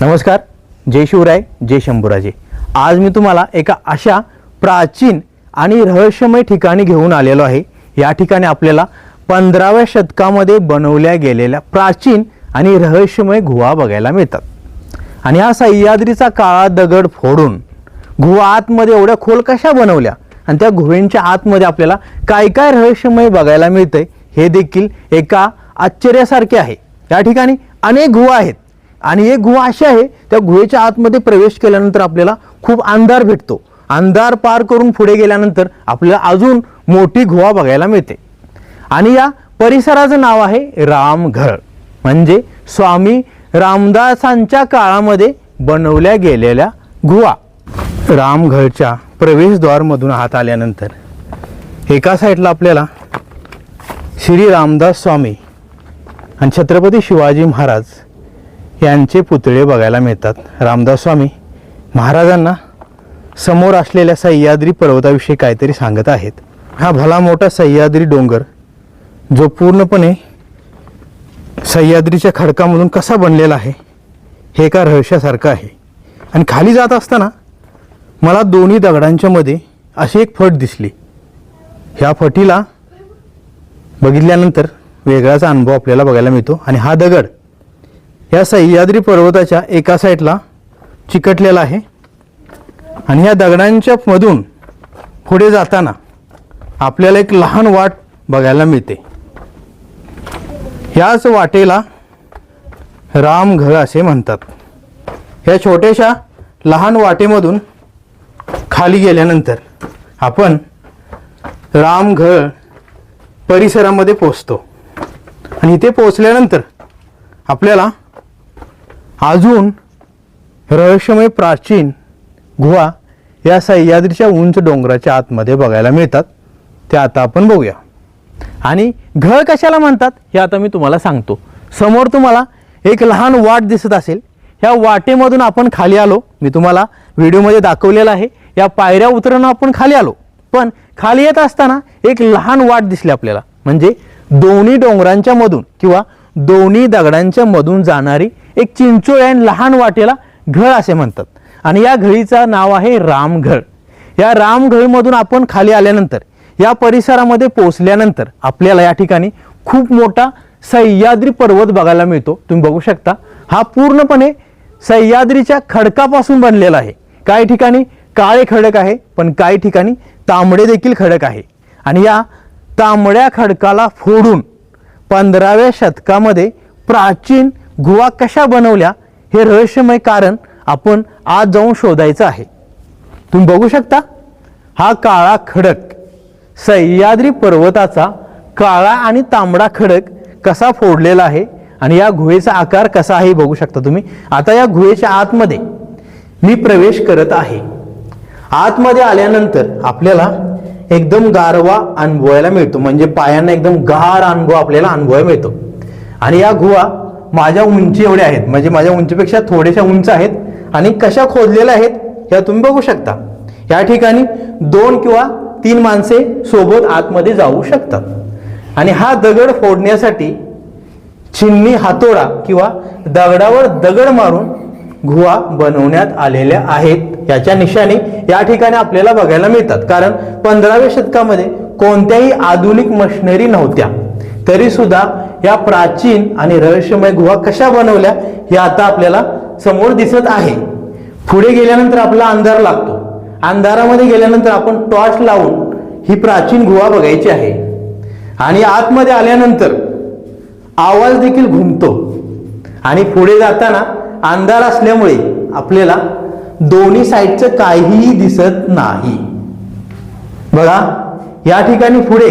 नमस्कार जय शिवराय जय शंभूराजे. आज मी तुम्हाला एका अशा प्राचीन आणि रहस्यमय ठिकाणी घेऊन आलेलो आहे. या ठिकाणी आपल्याला पंधराव्या शतकामध्ये बनवल्या गेलेल्या प्राचीन आणि रहस्यमय गुहा बघायला मिळतात. आणि हा सह्याद्रीचा काळा दगड फोडून गुहा आतमध्ये एवढ्या खोल कशा बनवल्या आणि त्या गुहेंच्या आतमध्ये आपल्याला काय काय रहस्यमय बघायला मिळतंय हे देखील एका आश्चर्यासारखे आहे. या ठिकाणी अनेक गुहा आहेत. आणि एक गुहा अशी आहे त्या गुहेच्या आतमध्ये प्रवेश केल्यानंतर आपल्याला खूप अंधार भेटतो. अंधार पार करून पुढे गेल्यानंतर आपल्याला अजून मोठी गुहा बघायला मिळते. आणि या परिसराचं नाव आहे रामघर. म्हणजे स्वामी रामदासांच्या काळामध्ये बनवल्या गेलेल्या गुहा. रामघरच्या प्रवेशद्वारमधून आत आल्यानंतर एका साईडला आपल्याला श्री रामदास स्वामी आणि छत्रपती शिवाजी महाराज यांचे पुतळे बघायला मिळतात. रामदास स्वामी महाराजांना समोर असलेल्या सह्याद्री पर्वताविषयी काहीतरी सांगत आहेत. हा भला मोठा सह्याद्री डोंगर जो पूर्णपणे सह्याद्रीच्या खडकामधून कसा बनलेला आहे हे एका रहस्यासारखं आहे. आणि खाली जात असताना मला दोन्ही दगडांच्या मध्ये अशी एक फट दिसली. ह्या फटीला बघितल्यानंतर वेगळाच अनुभव आपल्याला बघायला मिळतो. आणि हा दगड या सह्याद्री पर्वताच्या एका साईडला चिकटलेला आहे. आणि ह्या दगडांच्या मधून पुढे जाताना आपल्याला एक लहान वाट बघायला मिळते. याच वाटेला रामघर असे म्हणतात. या छोट्याशा लहान वाटेमधून खाली गेल्यानंतर आपण रामघर परिसरामध्ये पोचतो आणि इथे पोचल्यानंतर आपल्याला अजून रहस्यमय प्राचीन गुहा या सह्याद्रीच्या उंच डोंगराच्या आतमध्ये बघायला मिळतात. ते आता आपण बघूया. आणि घळ कशाला म्हणतात? हे आता मी तुम्हाला सांगतो. समोर तुम्हाला एक लहान वाट दिसत असेल. ह्या वाटेमधून आपण खाली आलो. मी तुम्हाला व्हिडिओमध्ये दाखवलेलं आहे. या पायऱ्या उतरणं आपण खाली आलो. पण खाली येत असताना एक लहान वाट दिसली आपल्याला. म्हणजे दोन्ही डोंगरांच्या मधून किंवा दोन्ही दगडांच्या मधून जाणारी एक चिंचोळ आणि लहान वाटेला घळ असे म्हणतात. आणि या घळीचं नाव आहे रामघळ. या रामघळीमधून आपण खाली आल्यानंतर या परिसरामध्ये पोहोचल्यानंतर आपल्याला या ठिकाणी खूप मोठा सह्याद्री पर्वत बघायला मिळतो. तुम्ही बघू शकता हा पूर्णपणे सह्याद्रीच्या खडकापासून बनलेला आहे. काही ठिकाणी काळे खडक आहे पण काही ठिकाणी तांबडे देखील खडक आहे. आणि या तांबड्या खडकाला फोडून पंधराव्या शतकामध्ये प्राचीन गुहा कशा बनवल्या हे रहस्यमय कारण आपण आज जाऊन शोधायचं आहे. तुम्ही बघू शकता हा काळा खडक सह्याद्री पर्वताचा काळा आणि तांबडा खडक कसा फोडलेला आहे आणि या गुहेचा आकार कसा आहे हे बघू शकता तुम्ही. आता या गुहेच्या आतमध्ये मी प्रवेश करत आहे. आतमध्ये आल्यानंतर आपल्याला एकदम गारवा अनुभवायला मिळतो. म्हणजे पायांना एकदम गार अनुभव आपल्याला अनुभवायला मिळतो. आणि या गुहा माझ्या उंची एवढ्या आहेत. म्हणजे माझ्या उंचीपेक्षा थोड्याशा उंच आहेत. आणि कशा खोदलेल्या आहेत या तुम्ही बघू शकता. या ठिकाणी दोन किंवा तीन माणसे सोबत आतमध्ये जाऊ शकतात. आणि हा दगड फोडण्यासाठी चिन्नी हातोडा किंवा दगडावर दगड मारून गुहा बनवण्यात आलेल्या आहेत. याच्या निशाने या ठिकाणी आपल्याला बघायला मिळतात. कारण पंधराव्या शतकामध्ये कोणत्याही आधुनिक मशिनरी नव्हत्या. तरी सुद्धा या प्राचीन आणि रहस्यमय गुहा कशा बनवल्या हे आता आपल्याला समोर दिसत आहे. पुढे गेल्यानंतर आपला अंधार लागतो. अंधारामध्ये गेल्यानंतर आपण टॉर्च लावून ही प्राचीन गुहा बघायची आहे. आणि आतमध्ये आल्यानंतर आवाज देखील घुमतो. आणि पुढे जाताना अंधार असल्यामुळे आपल्याला दोन्ही साईडचं काहीही दिसत नाही. बघा या ठिकाणी पुढे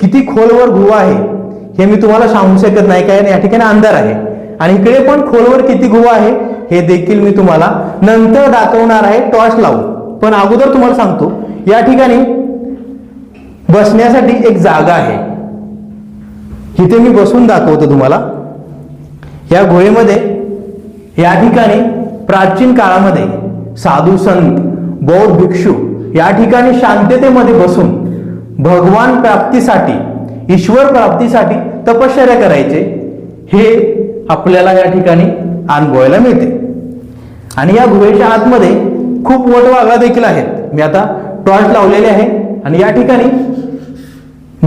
किती खोलवर गुहा आहे. हे मी तुम्हाला सांगू शकत नाही कारण या ठिकाणी अंधार आहे. आणि इकडे पण खोलवर किती गुहा आहे हे देखील मी तुम्हाला नंतर दाखवणार आहे टॉर्च लावून. पण अगोदर तुम्हाला सांगतो या ठिकाणी बसण्यासाठी एक जागा आहे. इथे मी बसून दाखवतो तुम्हाला. या गुहेमध्ये या ठिकाणी प्राचीन काळामध्ये साधू संत बौद्ध भिक्षू या ठिकाणी शांततेमध्ये बसून भगवान प्राप्तीसाठी ईश्वर प्राप्तीसाठी तपश्चर्या करायचे हे आपल्याला या ठिकाणी अनुभवायला मिळते. आणि या गुहेच्या आतमध्ये खूप वटवाघळा देखील आहेत. मी आता टॉर्च लावलेले आहे. आणि या ठिकाणी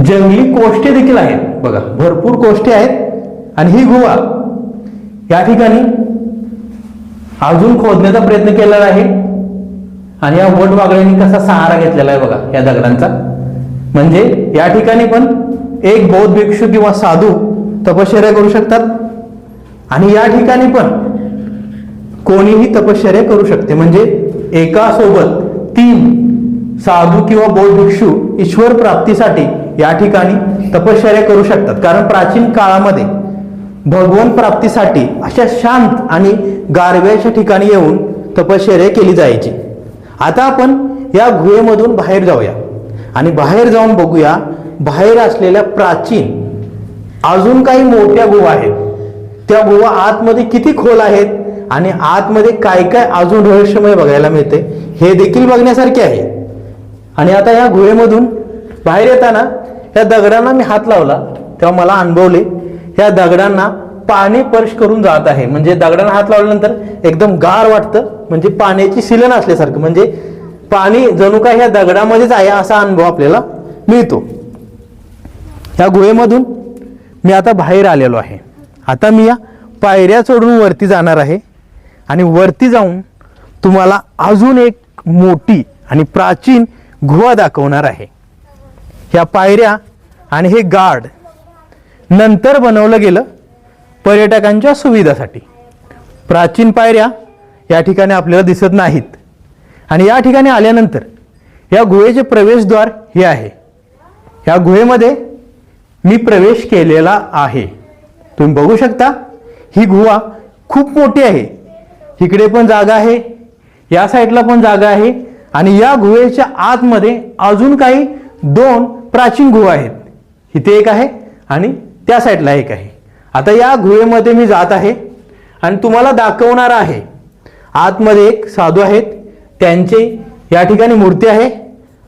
जंगली कोष्टे देखील आहेत. बघा भरपूर कोष्टे आहेत. आणि ही गुहा या ठिकाणी अजून खोदण्याचा प्रयत्न केलेला आहे. आणि या वटवागळ्यांनी कसा सहारा घेतलेला आहे बघा या दगडांचा. म्हणजे या ठिकाणी पण एक बौद्ध भिक्षू किंवा साधू तपश्चर्या करू शकतात? आणि या ठिकाणी पण कोणीही तपश्चर्या करू शकते. म्हणजे एका सोबत तीन साधू किंवा बौद्ध भिक्षू ईश्वर प्राप्तीसाठी या ठिकाणी तपश्चर्या करू शकतात. कारण प्राचीन काळामध्ये भगवान प्राप्तीसाठी अशा शांत आणि गारव्याच्या ठिकाणी येऊन तपश्चर्या केली जायची. आता आपण या गुहेमधून बाहेर जाऊया. आणि बाहेर जाऊन बघूया बाहेर असलेल्या प्राचीन अजून काही मोठ्या गुहा आहेत. त्या गुहा आतमध्ये किती खोल आहेत आणि आतमध्ये काय काय अजून रहस्यमय बघायला मिळते हे देखील बघण्यासारखे आहे. आणि आता या गुहेमधून बाहेर येताना या दगडांना मी हात लावला तेव्हा मला अनुभवले या दगडांना पाणी स्पर्श करून जात आहे. म्हणजे दगडांना हात लावल्यानंतर एकदम गार वाटतं म्हणजे पाण्याची सिलन असल्यासारखं. म्हणजे पाणी जणू काय ह्या दगडामध्येच आहे असा अनुभव आपल्याला मिळतो. त्या गुहेमधून मी आता बाहेर आलेलो आहे. आता मी या पायऱ्या चढून वरती जाणार आहे. आणि वरती जाऊन तुम्हाला अजून एक मोठी आणि प्राचीन गुहा दाखवणार आहे. ह्या पायऱ्या आणि हे गार्ड नंतर बनवलं गेलं पर्यटकांच्या सुविधासाठी. प्राचीन पायऱ्या या ठिकाणी आपल्याला दिसत नाहीत. आणि या ठिकाणी आल्यानंतर या गुहेचे प्रवेशद्वार हे आहे. या गुहेमध्ये मी प्रवेश केलेला आहे. तुम्ही बघू शकता ही गुहा खूप मोठी आहे. इकडे पण जागा आहे या साईडला पण जागा आहे आणि या गुहेच्या आतमध्ये अजून काही दोन प्राचीन गुहा आहेत. इथे एक आहे आणि त्या साईडला एक आहे. आता या गुहेमध्ये मी जात आहे आणि तुम्हाला दाखवणार आहे. आतमध्ये एक साधू आहेत त्यांचे या ठिकाणी मूर्ती आहे.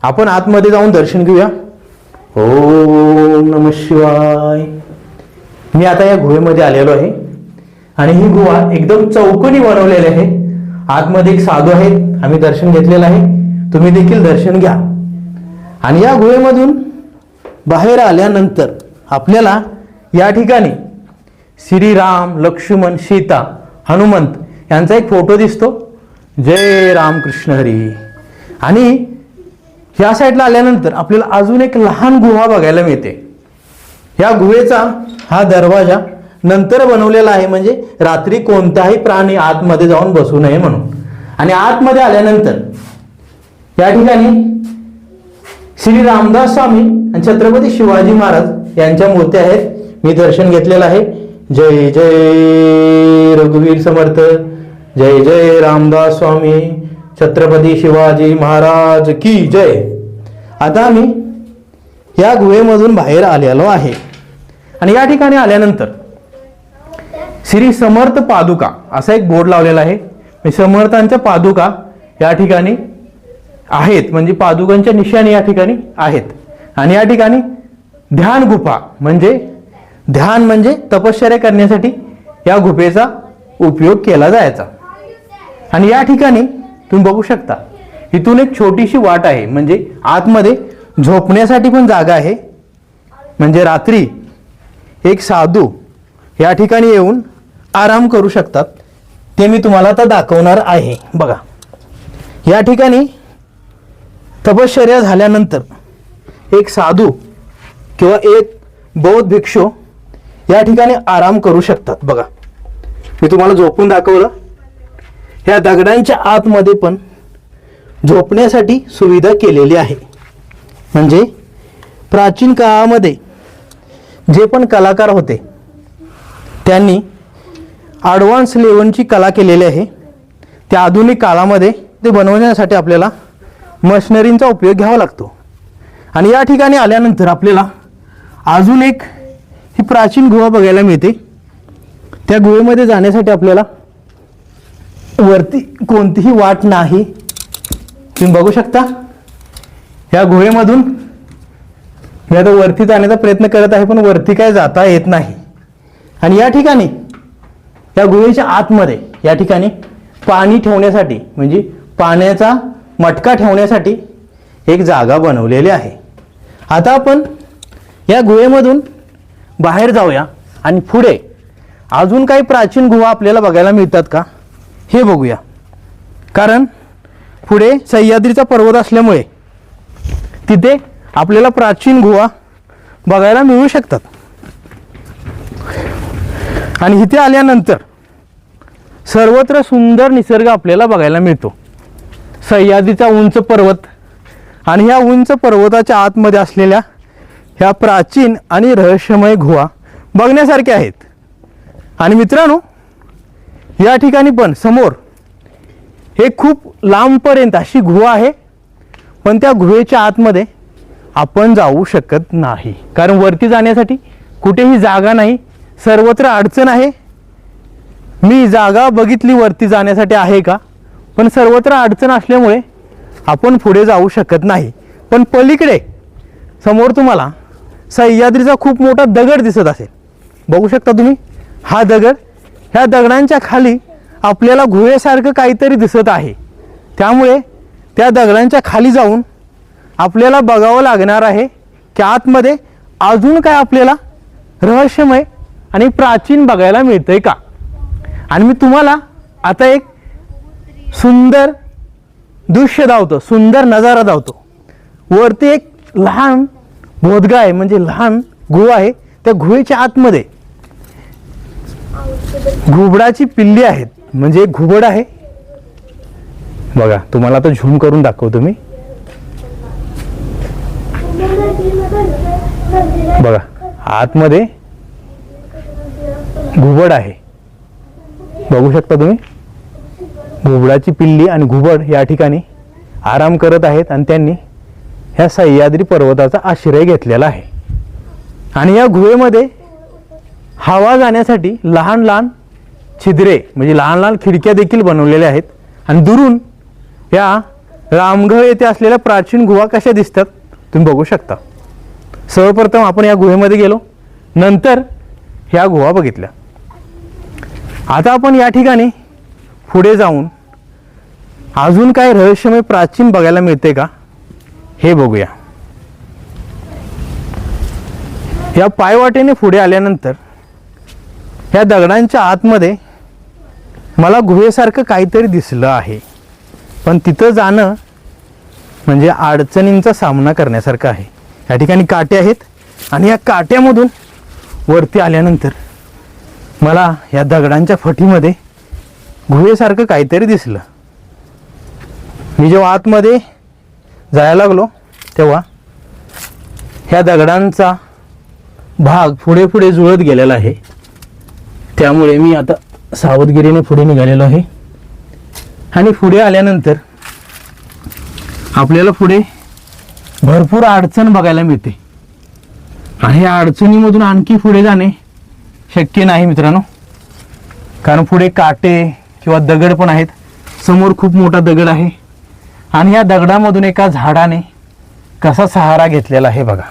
आपण आतमध्ये जाऊन दर्शन घेऊया. ओम नम शिवाय. मी आता या गुहेमध्ये आलेलो आहे. आणि ही गुहा एकदम चौकोनी बनवलेली आहे. आतमध्ये एक साधू आहेत. आम्ही दर्शन घेतलेलं आहे. तुम्ही देखील दर्शन घ्या. आणि या गुहेमधून बाहेर आल्यानंतर आपल्याला या ठिकाणी श्रीराम लक्ष्मण सीता हनुमंत यांचा एक फोटो दिसतो. जय रामकृष्ण हरी. आणि या साईडला आल्यानंतर आपल्याला अजून एक लहान गुहा बघायला मिळते. या गुहेचा हा दरवाजा नंतर बनवलेला आहे म्हणजे रात्री कोणताही प्राणी आतमध्ये जाऊन बसू नये म्हणून. आणि आतमध्ये आल्यानंतर या ठिकाणी श्री रामदास स्वामी आणि छत्रपती शिवाजी महाराज यांच्या मूर्त्या आहेत. मी दर्शन घेतलेलं आहे. जय जय रघुवीर समर्थ. जय जय रामदास स्वामी. छत्रपती शिवाजी महाराज की जय. आता आम्ही या गुहेमधून बाहेर आलेलो आहे. आणि या ठिकाणी आल्यानंतर श्री समर्थ पादुका असा एक बोर्ड लावलेला आहे. समर्थांच्या पादुका या ठिकाणी आहेत. म्हणजे पादुकांच्या निशाणी या ठिकाणी आहेत. आणि या ठिकाणी ध्यान गुफा म्हणजे ध्यान म्हणजे तपश्चर्या करण्यासाठी या गुफेचा उपयोग केला जायचा. आणि या ठिकाणी तुम्ही बघू शकता. इथून एक छोटीशी वाट आहे. म्हणजे आतमध्ये झोपण्यासाठी पण जागा आहे. म्हणजे रात्री एक साधू या ठिकाणी येऊन आराम करू शकतात. ते मी तुम्हाला आता दाखवणार आहे. बघा. या ठिकाणी तपश्चर्या झाल्यानंतर एक साधू किंवा एक बौद्ध भिक्षू या ठिकाणी आराम करू शकतात. बघा. मी तुम्हाला झोपून दाखवलं. या दगडांच्या आतमध्ये पण झोपण्यासाठी सुविधा केलेली आहे. म्हणजे प्राचीन काळामध्ये जे पण कलाकार होते त्यांनी ॲडव्हान्स लेवलची कला केलेली आहे. त्या आधुनिक काळामध्ये ते बनवण्यासाठी आपल्याला मशनरींचा उपयोग घ्यावा लागतो. आणि या ठिकाणी आल्यानंतर आपल्याला अजून एक ही प्राचीन गुहा बघायला मिळते. त्या गुहेमध्ये जाण्यासाठी आपल्याला वरती कोणतीही वाट नाही. तुम्ही बघू शकता. या गुहेमधून मी आता वरती जाण्याचा प्रयत्न करत आहे पण वरती काय जाता येत नाही. आणि या ठिकाणी या गुहेच्या आतमध्ये या ठिकाणी पाणी ठेवण्यासाठी म्हणजे पाण्याचा मटका ठेवण्यासाठी एक जागा बनवलेली आहे. आता आपण या गुहेमधून बाहेर जाऊया आणि पुढे अजून काही प्राचीन गुहा आपल्याला बघायला मिळतात का? हे बघूया. कारण पुढे सह्याद्रीचा पर्वत असल्यामुळे तिथे आपल्याला प्राचीन गुहा बघायला मिळू शकतात. आणि इथे आल्यानंतर सर्वत्र सुंदर निसर्ग आपल्याला बघायला मिळतो. सह्याद्रीचा उंच पर्वत आणि ह्या उंच पर्वताच्या आतमध्ये असलेल्या ह्या प्राचीन आणि रहस्यमय गुहा बघण्यासारख्या आहेत. आणि मित्रांनो या ठिकाणी पण समोर हे खूप लांबपर्यंत अशी गुहा आहे पण त्या गुहेच्या आतमध्ये आपण जाऊ शकत नाही. कारण वरती जाण्यासाठी कुठेही जागा नाही सर्वत्र अडचण आहे. मी जागा बघितली वरती जाण्यासाठी आहे का? पण सर्वत्र अडचण असल्यामुळे आपण पुढे जाऊ शकत नाही. पण पलीकडे समोर तुम्हाला सह्याद्रीचा खूप मोठा दगड दिसत असेल. बघू शकता तुम्ही? हा दगड ह्या दगडांच्या खाली आपल्याला गुहेसारखं काहीतरी दिसत आहे. त्यामुळे त्या दगडांच्या खाली जाऊन आपल्याला बघावं लागणार आहे की आतमध्ये अजून काय आपल्याला रहस्यमय आणि प्राचीन बघायला मिळतं आहे का? आणि मी तुम्हाला आता एक सुंदर दृश्य धावतो सुंदर नजारा धावतो वरती एक लहान भोदगा आहे म्हणजे लहान गुहा आहे त्या गुहेच्या आतमध्ये. घुबडाची पिल्ली आहेत. म्हणजे एक घुबड आहे. बघा तुम्हाला आता झूम करून दाखवतो मी. बघा आतमध्ये घुबड आहे. बघू शकता तुम्ही? घुबडाची पिल्ली आणि घुबड या ठिकाणी आराम करत आहेत आणि त्यांनी ह्या सह्याद्री पर्वताचा आश्रय घेतलेला आहे. आणि या गुहेमध्ये हवा जाण्यासाठी लहान लहान छिद्रे म्हणजे लहान लहान खिडक्या देखील बनवलेल्या आहेत. आणि दुरून या रामगड येथे असलेल्या प्राचीन गुहा कशा दिसतात तुम्ही बघू शकता. सर्वप्रथम आपण या गुहेमध्ये गेलो. नंतर ह्या गुहा बघितल्या. आता आपण या ठिकाणी पुढे जाऊन अजून काय रहस्यमय प्राचीन बघायला मिळते का? हे बघूया. या पायवाटेने पुढे आल्यानंतर या दगडांच्या आतमध्ये मला गुहेसारखं काहीतरी दिसलं आहे. पण तिथं जाणं म्हणजे अडचणींचा सामना करण्यासारखं आहे. या ठिकाणी काटे आहेत आणि या काट्यामधून वरती आल्यानंतर मला या दगडांच्या फटीमध्ये गुहेसारखं काहीतरी दिसलं. मी जेव्हा आतमध्ये जायला लागलो तेव्हा ह्या दगडांचा भाग पुढे पुढे जुळत गेलेला आहे. त्यामुळे मी आता सावधगिरीने पुढे निघालेलो आहे. आणि पुढे आल्यानंतर आपल्याला पुढे भरपूर अडचण बघायला मिळते. आणि या अडचणीमधून आणखी पुढे जाणे शक्य नाही मित्रांनो. कारण पुढे काटे किंवा दगड पण आहेत. समोर खूप मोठा दगड आहे. आणि या दगडामधून एका झाडाने कसा सहारा घेतलेला आहे बघा.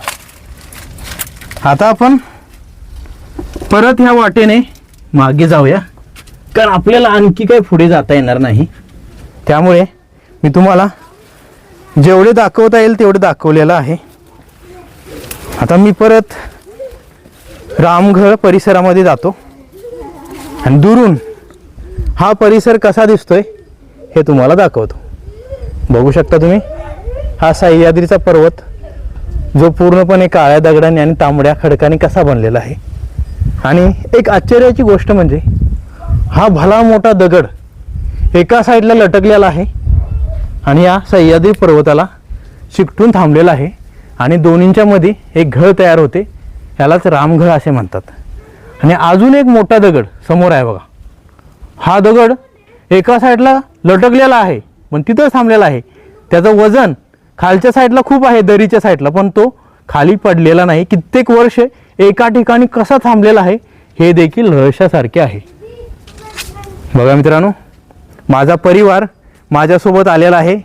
आता आपण परत ह्या वाटेने मागे जाऊया. कारण आपल्याला आणखी काही पुढे जाता येणार नाही. त्यामुळे मी तुम्हाला जेवढे दाखवता येईल तेवढे दाखवलेलं आहे. आता मी परत रामगड परिसरामध्ये जातो. आणि दुरून हा परिसर कसा दिसतोय हे तुम्हाला दाखवतो. बघू शकता तुम्ही हा सह्याद्रीचा पर्वत जो पूर्णपणे काळ्या दगडाने आणि तांबड्या खडकाने कसा बनलेला आहे. आणि एक आश्चर्याची गोष्ट म्हणजे हा भला मोठा दगड एका साईडला लटकलेला आहे आणि या सह्याद्री पर्वताला चिकटून थांबलेला आहे आणि दोन्हींच्या मध्ये एक घळ तयार होते यालाच रामघळ असे म्हणतात. आणि अजून एक मोठा दगड समोर आहे बघा. हा दगड एका साईडला लटकलेला आहे पण तिथंच थांबलेला आहे. त्याचं वजन खालच्या साईडला खूप आहे दरीच्या साईडला पण तो खाली पडलेला नाही. कित्येक वर्ष एका ठिकाणी कसा थांबलेला आहे हे देखील रहस्यासारखे आहे. बघा मित्रांनो माझा परिवार माझ्यासोबत आलेला आहे.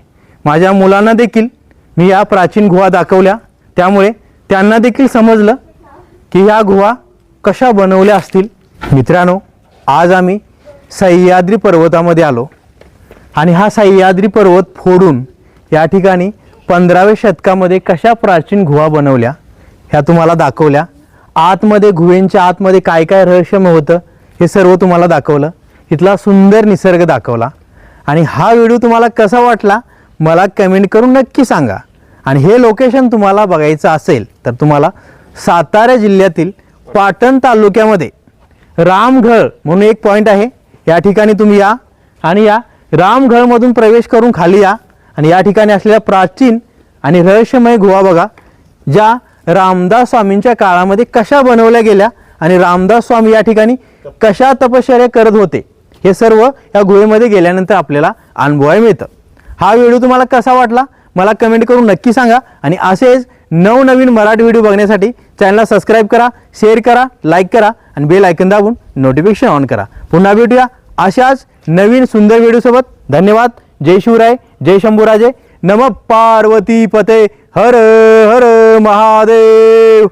माझ्या मुलांना देखील मी या प्राचीन गुहा दाखवल्या. त्यामुळे त्यांना देखील समजलं की ह्या गुहा कशा बनवल्या असतील. मित्रांनो आज आम्ही सह्याद्री पर्वतामध्ये आलो. आणि हा सह्याद्री पर्वत फोडून या ठिकाणी पंधराव्या शतकामध्ये कशा प्राचीन गुहा बनवल्या ह्या तुम्हाला दाखवल्या. आतमध्ये गुहेंच्या आतमध्ये काय काय रहस्यमय होतं हे सर्व तुम्हाला दाखवलं. इथला सुंदर निसर्ग दाखवला. आणि हा व्हिडिओ तुम्हाला कसा वाटला मला कमेंट करून नक्की सांगा. आणि हे लोकेशन तुम्हाला बघायचं असेल तर तुम्हाला सातारा जिल्ह्यातील पाटण तालुक्यामध्ये रामघळ म्हणून एक पॉईंट आहे. या ठिकाणी तुम्ही या आणि या रामघळमधून प्रवेश करून खाली या. आणि या ठिकाणी असलेल्या प्राचीन आणि रहस्यमय गुहा बघा ज्या रामदास स्वामींच्या काळामध्ये कशा बनवल्या गेल्या आणि रामदास स्वामी या ठिकाणी कशा तपश्चर्या करत होते हे सर्व या गुहेमध्ये गेल्यानंतर आपल्याला अनुभवायला मिळतं. हा व्हिडिओ तुम्हाला कसा वाटला मला कमेंट करून नक्की सांगा आणि असेच नवनवीन मराठी व्हिडिओ बघण्यासाठी चॅनलला सबस्क्राईब करा शेअर करा लाईक करा आणि बेल ऐकन दाबून नोटिफिकेशन ऑन करा. पुन्हा भेटूया अशाच नवीन सुंदर व्हिडिओसोबत. धन्यवाद. जय शिवराय. जय शंभूराजे नम पार्वती पते. हर हर महादेव.